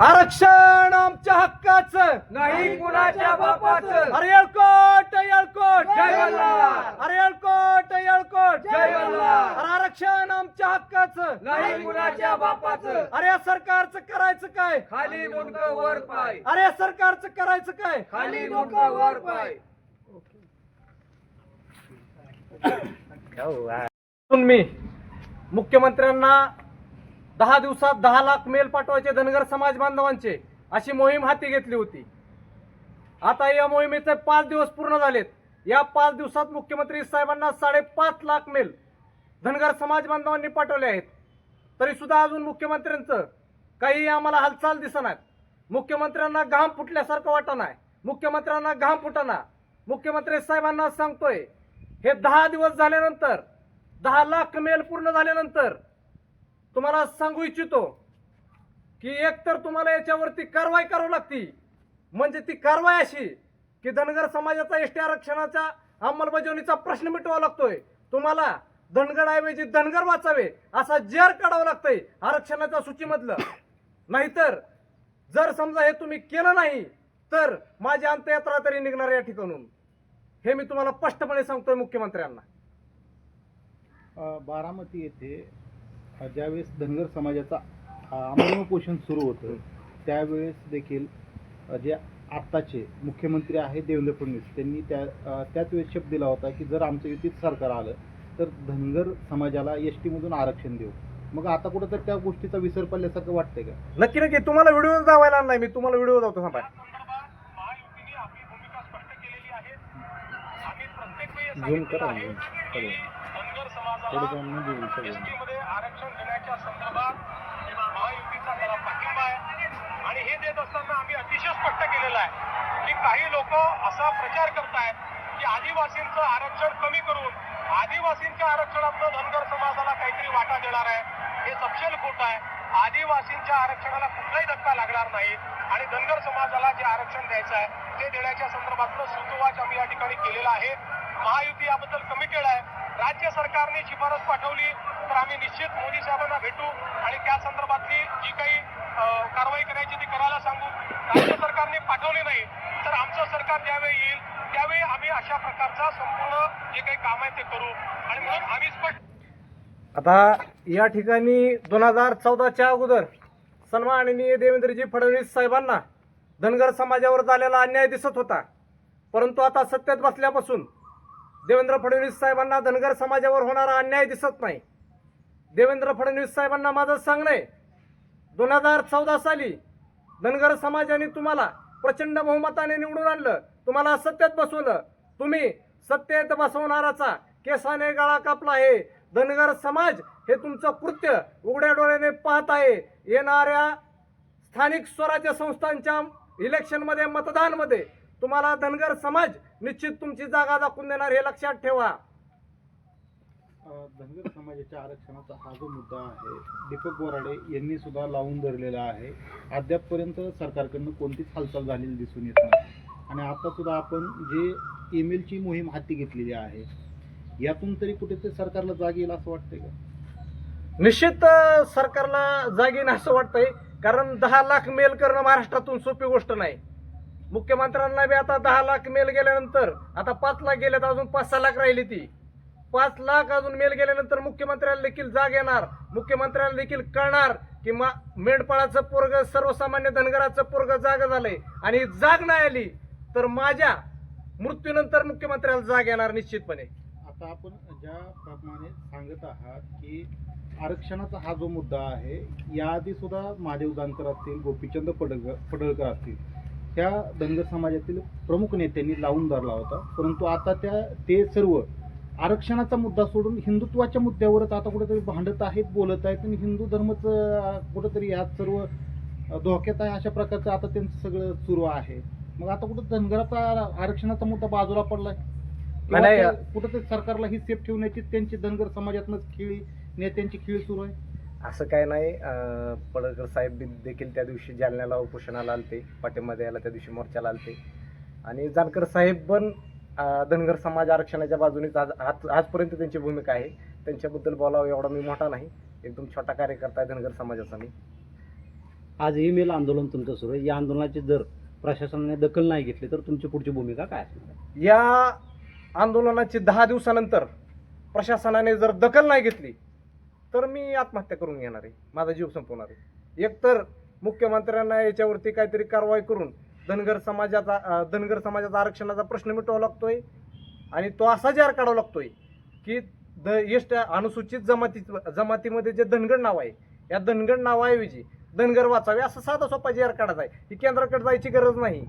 आरक्षण आमच्या हक्काचं. नाही कुणाच्या बापाचं. अरे येळकोट येळकोट. जय मल्हार! अरे येळकोट येळकोट. जय मल्हार! अरे आरक्षण आमच्या हक्काचं. नाही कुणाच्या बापाचं. अरे या सरकारचं करायचं काय? खाली मुंडक वर पाय. अरे या सरकारचं करायचं काय? खाली मुंडक वर पाय. मी मुख्यमंत्र्यांना दहा दिवसात दहा लाख मेल पाठवायचे धनगर समाज बांधवांचे अशी मोहीम हाती घेतली होती. आता या मोहिमेचे पाच दिवस पूर्ण झालेत. या पाच दिवसात मुख्यमंत्री साहेबांना साडेपाच लाख मेल धनगर समाज बांधवांनी पाठवले आहेत. तरी सुद्धा अजून मुख्यमंत्र्यांचं काही आम्हाला हालचाल दिसणार. मुख्यमंत्र्यांना घाम फुटल्यासारखं वाटणार. मुख्यमंत्र्यांना घाम फुटाना मुख्यमंत्री साहेबांना सांगतोय हे दहा दिवस झाल्यानंतर दहा लाख मेल पूर्ण झाल्यानंतर तुम्हाला सांगू इच्छितो की एकतर तुम्हाला याच्यावरती कारवाई करावी लागती. म्हणजे ती कारवाई अशी की धनगर समाजाचा एस टी आरक्षणाच्या अंमलबजावणीचा प्रश्न मिटवावा लागतोय. तुम्हाला धनगरऐवजी धनगर वाचावे असा जेर काढावा लागतंय आरक्षणाच्या सूचीमधलं. नाहीतर जर समजा हे तुम्ही केलं नाही तर माझी अंत्ययात्रा तरी निघणार या ठिकाणून. हे मी तुम्हाला स्पष्टपणे सांगतोय मुख्यमंत्र्यांना. बारामती येथे ज्यावेळेस धनगर समाजाचा आमरण सुरू होतं त्यावेळेस देखील जे आत्ताचे मुख्यमंत्री आहेत देवेंद्र फडणवीस त्यांनी त्या त्याच वेळेस शब्द दिला होता की जर आमचं युतीत सरकार आलं तर धनगर समाजाला एस टीमधून आरक्षण देऊ. मग आता कुठं तर त्या गोष्टीचा विसर पडल्यासारखं वाटतंय का? नक्की नक्की. तुम्हाला व्हिडिओ दावायला नाही मी. तुम्हाला व्हिडिओ दावतो थांबा. झूम करा झूम संदर्भात किंवा महायुतीचा त्याला पाठिंबा आहे. आणि हे देत असताना आम्ही अतिशय स्पष्ट केलेलं आहे की काही लोक असा प्रचार करतायत की आदिवासींचं आरक्षण कमी करून आदिवासींच्या आरक्षणातलं धनगर समाजाला काहीतरी वाटा देणार आहे. हे सपशेल खोट आहे. आदिवासींच्या आरक्षणाला कुठलाही धक्का लागणार नाही. आणि धनगर समाजाला जे आरक्षण द्यायचं आहे ते देण्याच्या संदर्भातलं सुतोवाच आम्ही या ठिकाणी केलेला आहे. महायुती याबद्दल कमिटेड आहे. राज्य सरकारने शिफारस पाठवली तर आम्ही निश्चित मोदी साहेबांना भेटू आणि त्या संदर्भातली जी काही कारवाई करायची ती करायला सांगू. राज्य सरकारने पाठवली नाही तर आमचं सरकार ज्यावेळी येईल त्यावेळी आम्ही अशा प्रकारचा संपूर्ण जे काही काम आहे ते करू. आणि म्हणून आम्ही स्पष्ट आता या ठिकाणी दोन हजार चौदाच्या अगोदर सन्माननीय देवेंद्रजी फडणवीस साहेबांना धनगर समाजावर झालेला अन्याय दिसत होता. परंतु आता सत्तेत बसल्यापासून देवेंद्र फडणवीस साहेबांना धनगर समाजावर होणारा अन्याय दिसत नाही. देवेंद्र फडणवीस साहेबांना माझं सांगणं आहे दोन हजार चौदा साली धनगर समाजाने तुम्हाला प्रचंड बहुमताने निवडून आणलं. तुम्हाला सत्तेत बसवलं. तुम्ही सत्तेत बसवणाराचा केसाने गळा कापला आहे. धनगर समाज हे तुमचं कृत्य उघड्या डोळ्याने पाहत आहे. येणाऱ्या स्थानिक स्वराज्य संस्थांच्या इलेक्शनमध्ये मतदानमध्ये तुम्हाला धनगर समाज निश्चित तुमची जागा दाखवून देणार हे लक्षात ठेवा. धनगर समाजाच्या आरक्षणाचा हा जो मुद्दा आहे दीपक बोराडे यांनी सुद्धा लावून धरलेला आहे. अद्यापपर्यंत सरकारकडनं कोणतीच हालचाल झालेली दिसून येत नाही. आणि आता सुद्धा आपण जे ईमेलची मोहीम हाती घेतलेली आहे यातून तरी कुठेतरी सरकारला जाग येईल असं वाटतंय का? निश्चित सरकारला जागीन असं वाटतंय. कारण दहा लाख मेल करणं महाराष्ट्रातून सोपी गोष्ट नाही. मुख्यमंत्र्यांना बी आता दहा लाख मेल गेल्यानंतर आता पाच लाख गेले तर अजून पाच सहा लाख राहिली ती. पाच लाख अजून मेल गेल्यानंतर मुख्यमंत्र्याला देखील जाग येणार. मुख्यमंत्र्याला देखील कळणार की मा मेंढपाळाचं पोरग सर्वसामान्य धनगराचं पोरग जाग झालंय. आणि जाग नाही आली तर माझ्या मृत्यूनंतर मुख्यमंत्र्याला जाग येणार निश्चितपणे. आता आपण ज्या प्रमाणे सांगत आहात की आरक्षणाचा हा जो मुद्दा आहे याआधी सुद्धा महादेव जानकर असतील गोपीचंद पडळकर पडळकर असतील त्या धनगर समाजातील प्रमुख नेत्यांनी लावून धरला होता. परंतु आता त्या ते सर्व आरक्षणाचा मुद्दा सोडून हिंदुत्वाच्या मुद्द्यावरच आता कुठेतरी भांडत आहेत बोलत आहेत आणि हिंदू धर्मच कुठेतरी यात सर्व धोक्यात आहे अशा प्रकारचं आता त्यांचं सगळं सुरू आहे. मग आता कुठं धनगराचा आरक्षणाचा मुद्दा बाजूला पडलाय? कुठंतरी सरकारला ही सेफ ठेवण्याची त्यांची धनगर समाजातनंच खेळी नेत्यांची खेळ सुरू आहे? असं काय नाही पडळकर साहेब बी- देखील त्या दिवशी जालन्याला उपोषणाला आलते पाठिंबा द्यायला त्या दिवशी मोर्चाला आलते. आणि जानकर साहेब पण धनगर समाज आरक्षणाच्या बाजूनेच आज आज आजपर्यंत त्यांची भूमिका आहे. त्यांच्याबद्दल बोलावं एवढा मी मोठा नाही. एकदम छोटा कार्यकर्ता आहे धनगर समाजाचा मी. आज ही मेल आंदोलन तुमचं सुरू आहे. या आंदोलनाची जर प्रशासनाने दखल नाही घेतली तर तुमची पुढची भूमिका काय असणार या आंदोलनाची दहा दिवसानंतर प्रशासनाने जर दखल नाही घेतली तर मी आत्महत्या करून घेणार आहे. माझा जीव संपवणार आहे. एकतर मुख्यमंत्र्यांना याच्यावरती काहीतरी कारवाई करून धनगर समाजाचा धनगर समाजाचा आरक्षणाचा प्रश्न मिटवावा लागतोय आणि तो असा जार काढावा लागतोय की द यष्ट अनुसूचित जमाती जमातीमध्ये जे धनगड नाव आहे या धनगड नावाऐवजी धनगर वाचावे असं साधा सोपा जार काढायचा आहे. ही केंद्राकडे जायची गरज नाही.